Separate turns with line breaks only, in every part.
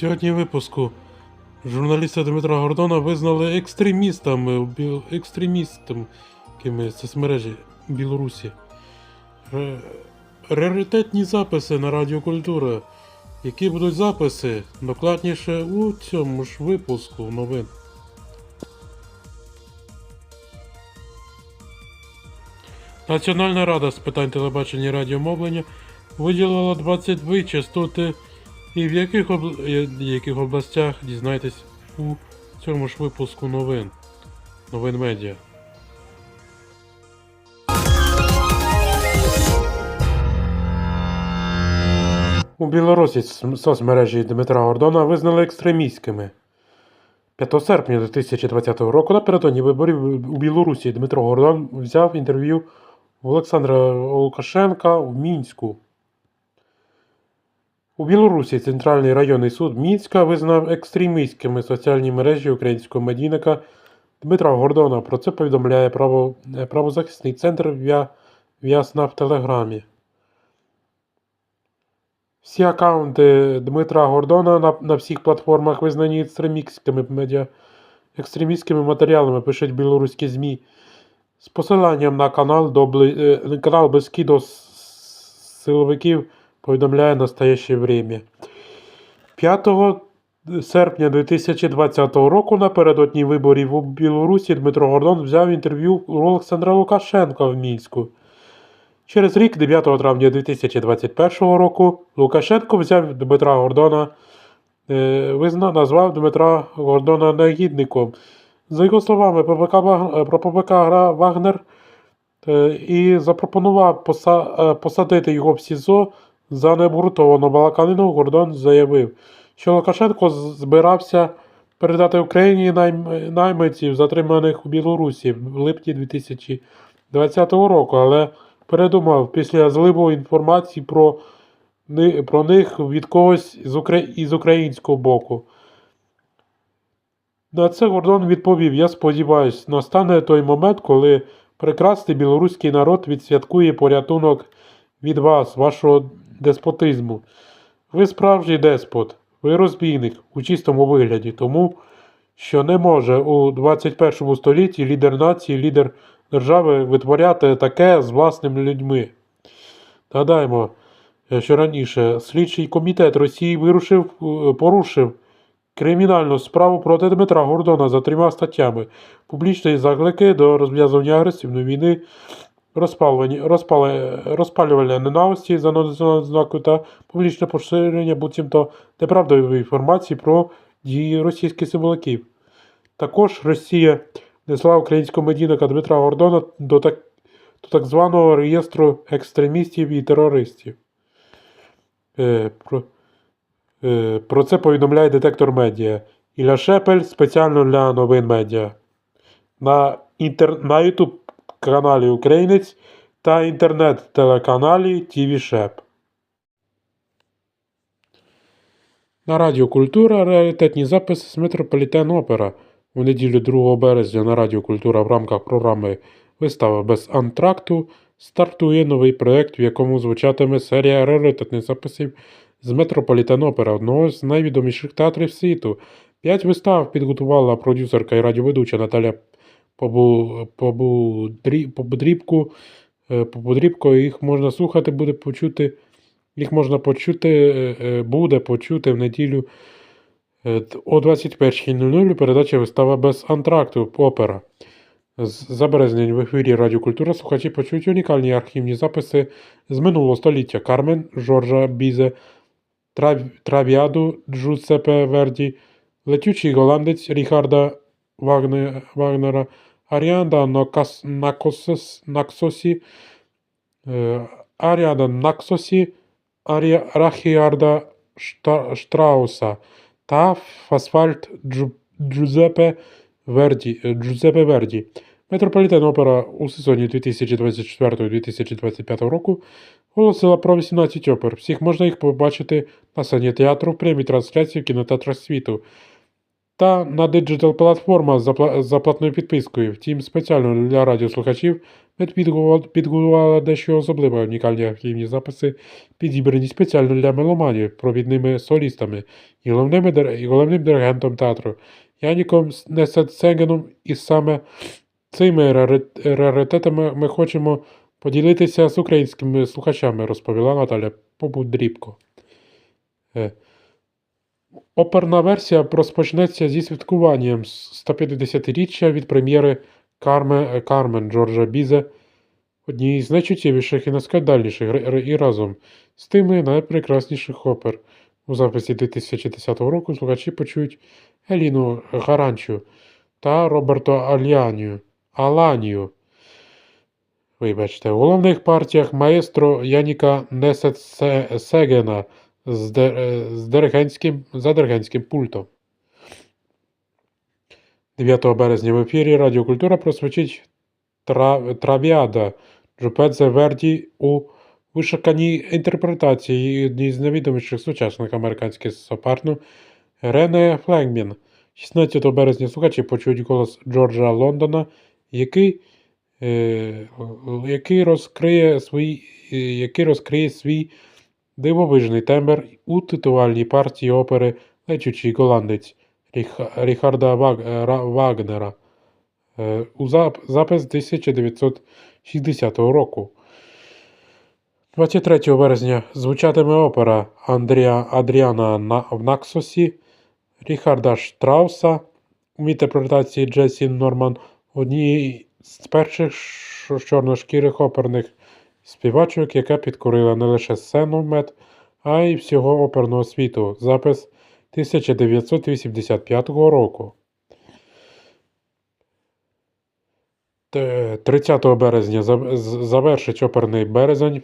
Сьогодні випуску журналіста Дмитра Гордона визнали екстремістами, бі- екстремістами соцмережі Білорусі. Ре- Раритетні записи на Радіо Культура. Які будуть записи? Докладніше у цьому ж випуску новин. Національна рада з питань телебачення і радіомовлення виділила 22 частоти і в яких, об... яких областях дізнайтесь у цьому ж випуску новин. Новин медіа. У Білорусі соцмережі Дмитра Гордона визнали екстремістськими. 5 серпня 2020 року напередодні виборів у Білорусі Дмитро Гордон взяв інтерв'ю у Олександра Лукашенка в Мінську. У Білорусі Центральний районний суд Мінська визнав екстремістськими соціальні мережі українського медійника Дмитра Гордона. Про це повідомляє право, е, правозахисний центр В'ясна в Телеграмі. Всі аккаунти Дмитра Гордона на, на всіх платформах визнані екстремістськими медіа, екстремістськими матеріалами, пишуть білоруські ЗМІ. З посиланням на канал, до, е, канал Безкідо с- силовиків повідомляє настояще время. 5 серпня 2020 року напередодні виборів у Білорусі Дмитро Гордон взяв інтерв'ю у Олександра Лукашенка в Мінську. Через рік, 9 травня 2021 року, Лукашенко взяв Дмитра Гордона, е, визна, назвав Дмитра Гордона негідником. За його словами, ППК, е, про ППК Вагнер е, і запропонував посадити його в СІЗО за необґрунтовану балаканину. Гордон заявив, що Лукашенко збирався передати Україні найм- найманців, затриманих у Білорусі в липні 2020 року, але передумав після зливу інформації про, про них від когось із українського боку. На це Гордон відповів: Я сподіваюся, настане той момент, коли прекрасний білоруський народ відсвяткує порятунок від вас, вашого деспотизму. Ви справжній деспот, ви розбійник у чистому вигляді, тому що не може у 21 столітті лідер нації, лідер держави витворяти таке з власними людьми. Нагадаємо, е, що раніше слідчий комітет Росії вирушив, е, порушив кримінальну справу проти Дмитра Гордона за трьома статтями: публічні заклики до розв'язування агресивної війни, розпалювання, розпале- розпалювання ненависті за національною знакою та публічне поширення буцімто неправдивої інформації про дії російських символиків. Також Росія несла українського медійника Дмитра Гордона до так, до так званого реєстру екстремістів і терористів. Е, про, е, про це повідомляє детектор медіа. Ілля Шепель спеціально для новин медіа. На, інтер, на каналі Українець та інтернет-телеканалі ТВ Шеп. На Радіо Культура раритетні записи з Метрополітен Опера. У неділю 2 березня на Радіо Культура в рамках програми Вистава без антракту стартує новий проєкт, в якому звучатиме серія раритетних записів з Метрополітен Опера, одного з найвідоміших театрів світу. П'ять вистав підготувала продюсерка і радіоведуча Наталя Побудрі- Побудрібку. Е, їх можна слухати, буде почути. Їх можна почути, е, е, буде почути в неділю о 21.00 передача вистава без антракту опера. За березнень в ефірі Радіо Культура слухачі почують унікальні архівні записи з минулого століття Кармен Жоржа Бізе, Трав... Трав'яду Джусепе Верді, Летючий голландець Ріхарда Вагнера, Аріанда. Накосос... Наксосі, Аріада Наксосі. Рахіарда. Штрауса та Асфальт Джу... Джузепе Верді, Верді. Метрополітен опера у сезоні 2024-2025 року оголосила про 18 опер. Всіх можна їх побачити на сцені театру в прямій трансляції в кінотеатрах світу та на диджитал платформах за, платною підпискою. Втім, спеціально для радіослухачів Ми підготували- дещо особливо унікальні архівні записи, підібрані спеціально для меломанів, провідними солістами і головним, і головним диригентом театру Яніком Несецегеном. І саме цими рари- раритетами ми хочемо поділитися з українськими слухачами, розповіла Наталя Побудрібко. Е, Оперна версія розпочнеться зі святкуванням 150-річчя від прем'єри Карме, Кармен Джорджа Бізе, однієї з найчуттєвіших і найскандальніших і разом з тими найпрекрасніших опер. У записі 2010 року слухачі почують Еліну Гаранчу та Роберто Альянію, Аланію. Вибачте, у головних партіях маестро Яніка Несецегена з, дер- з диригентським, за диригентським пультом. 9 березня в ефірі Радіокультура просвічить Тра... Травіада Джупедзе Верді у вишуканій інтерпретації однієї з найвідоміших сучасних американських сопарну Рене Флегмін. 16 березня слухачі почують голос Джорджа Лондона, який, е, який, розкриє, свій, е, який розкриє свій дивовижний тембр у титувальній партії опери Лечучий голландець Ріхарда е, Ра- Вагнера е, у зап... запис 1960 року. 23 березня звучатиме опера Андрія Адріана на... в Наксосі Ріхарда Штрауса у інтерпретації Джесі Норман однієї з перших чорношкірих оперних співачок, яка підкорила не лише сцену мед, а й всього оперного світу. Запис 1985 року. 30 березня завершить оперний березень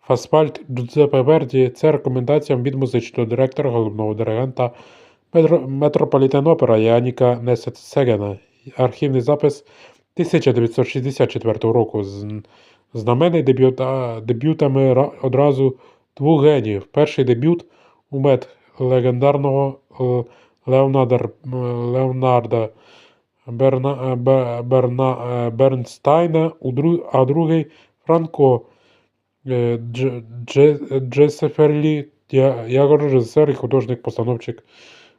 Фасфальт Джузеппе Верді. Це рекомендація від музичного директора, головного диригента Метрополітен Опера Яніка Несецегена. Архівний запис 1964 року. Знаменний дебют, а, дебютами одразу двох геніїв. Перший дебют у мед легендарного е, Леонарда, Леонарда Берна, е, Берна, е, Бернстайна, а другий Франко е, Дж, Дже- Джесеферлі, як режисер і художник-постановчик,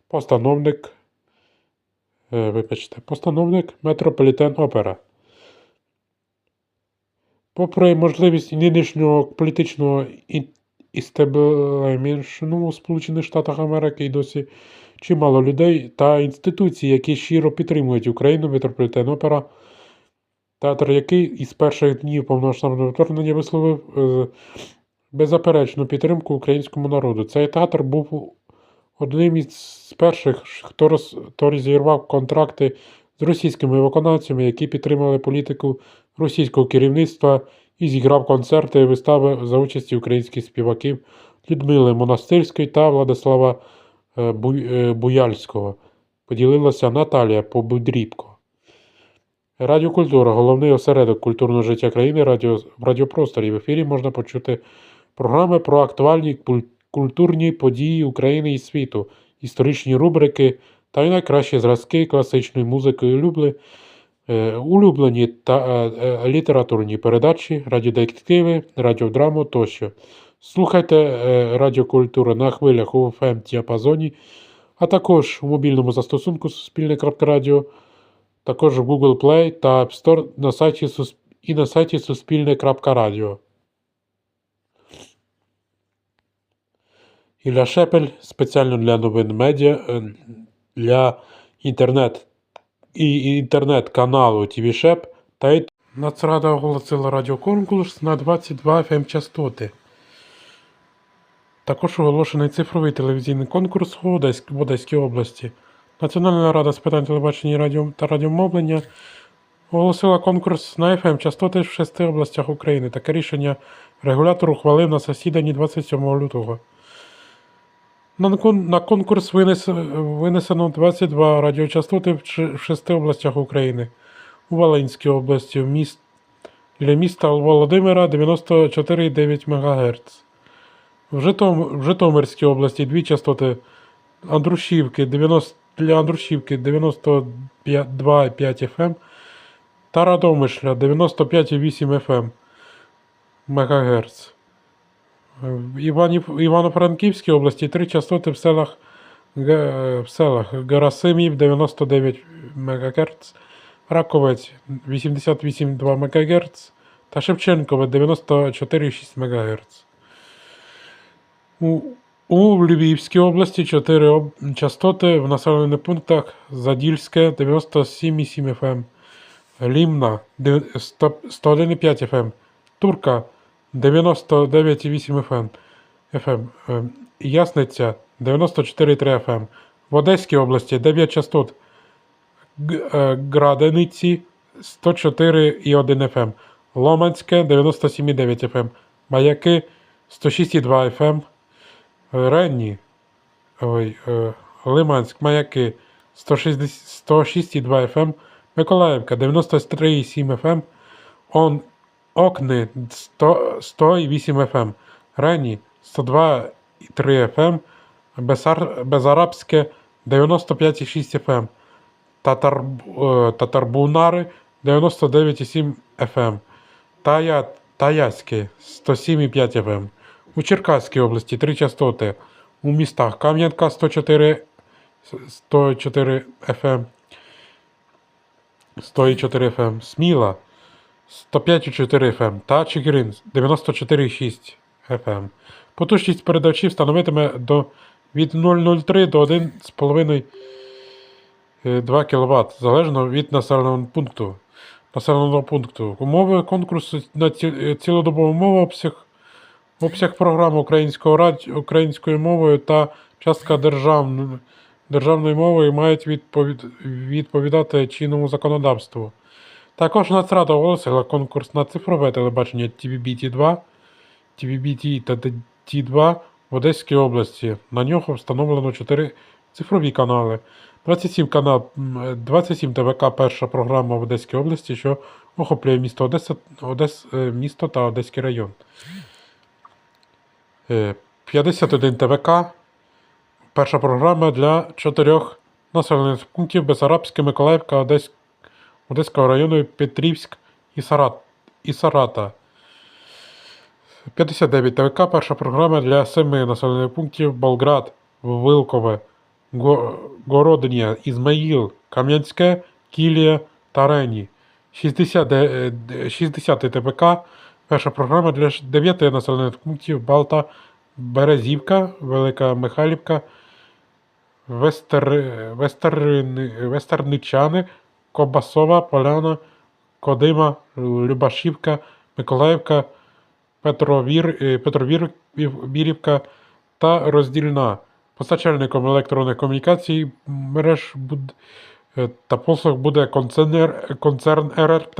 постановник, е, вибачте, постановник Метрополітен Опера. Попри можливість нинішнього політичного і- істеблементу у Сполучених Штатах Америки і досі чимало людей та інституцій, які щиро підтримують Україну, Метрополітен Опера, театр, який із перших днів повномасштабного вторгнення висловив е, беззаперечну підтримку українському народу. Цей театр був одним із перших, хто, роз, хто розірвав контракти з російськими виконавцями, які підтримали політику російського керівництва і зіграв концерти і вистави за участі українських співаків Людмили Монастирської та Владислава е, е, Буяльського. Поділилася Наталія Побудрібко. Радіокультура головний осередок культурного життя країни радіо, в радіопросторі. В ефірі можна почути програми про актуальні культурні події України і світу, історичні рубрики та й найкращі зразки класичної музики, улюблені, е, улюблені та е, е, літературні передачі, радіодетективи, радіодраму тощо. Слухайте радіокультуру на хвилях у fm діапазоні, а також у мобільному застосунку Суспільне.Радіо, також в Google Play та App Store на сайті і на сайті Суспільне.Радіо. Ілля Шепель спеціально для новин медіа для інтернет і інтернет-каналу TV Шеп та й Нацрада оголосила радіоконкурс на 22 FM частоти. Також оголошений цифровий телевізійний конкурс в Одеськ- в Одеській області. Національна рада з питань телебачення радіо та радіомовлення оголосила конкурс на FM частоти в шести областях України. Таке рішення регулятор ухвалив на засіданні 27 лютого. На, кон- на конкурс винес, винесено 22 радіочастоти в шести областях України. У Волинській області міст, для міста Володимира 94,9 МГц. В, Житом, в Житомирській області дві частоти Андрушівки 90, для Андрушівки 92,5 FM ем та Стародомишля 95,8 FM МГц. В Іванів, Івано-Франківській області три частоти в селах, Ге- в селах Герасимів 99 МГц, Раковець 88,2 МГц та Шевченкове 94,6 МГц. У, у Львівській області 4 об... частоти в населених пунктах Задільське 97,7 FM, Лімна де- 100 101,5 FM, Турка 99,8 FM, FM е, Ясниця 94,3 FM. В Одеській області 9 частот е, Градениці 104,1 FM, Ломанське 97,9 FM, Маяки 106,2 FM, Ренні, ой, е, Лиманськ, Маяки 160 106,2 FM, Миколаївка 93,7 FM, Он, Окни 100 100,8 FM, Рені 102,3 FM, Бесар, Безарабське 95,6 FM, Татар, е, Татарбунари 99,7 FM, Тая, Таяське 107,5 FM. У Черкаській області три частоти. У містах Кам'янка 104, 104 FM, 104 FM, Сміла 105,4 FM та Чигирин 94,6 FM. Потужність передавачів становитиме до від 0,03 до 1,5 е, 2 кВт, залежно від населеного пункту. Населеного пункту. Умови конкурсу на е, цілодобову мову обсяг Обсяг програми українського раді... українською мовою та частка державн... державною мовою мають відповід... відповідати чинному законодавству. Також Нацрада оголосила конкурс на цифрове телебачення TVB-T2, TVB-T та T2 в Одеській області. На нього встановлено 4 цифрові канали. 27 канал, 27 ТВК перша програма в Одеській області, що охоплює місто Одеса, Одес... е, місто та Одеський район. Е, 51 ТВК. Перша програма для чотирьох населених пунктів Бесарабське, Миколаївка, Одесь... Одеського району, Петрівськ і, Сарат... і Сарата. 59 ТВК. Перша програма для семи населених пунктів Болград, Вилкове, Городня, Ізмаїл, Кам'янське, Кілія та Рені. 60, де- де- 60 ТПК. Перша програма для 9 населених пунктів Балта, Березівка, Велика Михайлівка, Вестер... Вестерни... Вестерничани, Кобасова, Поляна, Кодима, Любашівка, Миколаївка, Петровір... е, Петровірівка та Роздільна. Постачальником електронних комунікацій мереж буд... е, та послуг буде концерн, концерн РРТ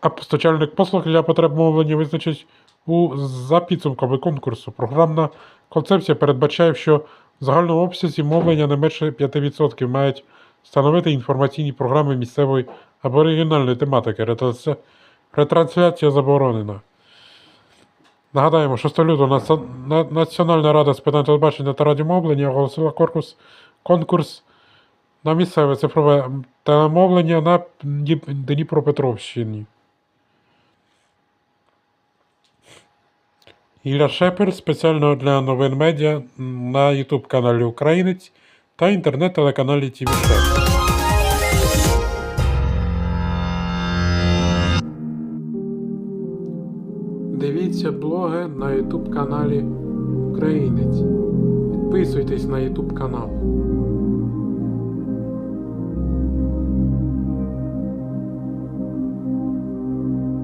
а постачальник послуг для потреб мовлення визначить у за підсумками конкурсу. Програмна концепція передбачає, що в загальному обсязі мовлення не менше 5% мають становити інформаційні програми місцевої або регіональної тематики. Ретрансляція заборонена. Нагадаємо, 6 лютого Національна рада з питань телебачення та радіомовлення оголосила конкурс, конкурс на місцеве цифрове телемовлення на Дніпропетровщині. Ілля Шепер спеціально для новин медіа на YouTube каналі Українець та інтернет-телеканалі ТВ Дивіться блоги на YouTube каналі Українець. Підписуйтесь на YouTube канал.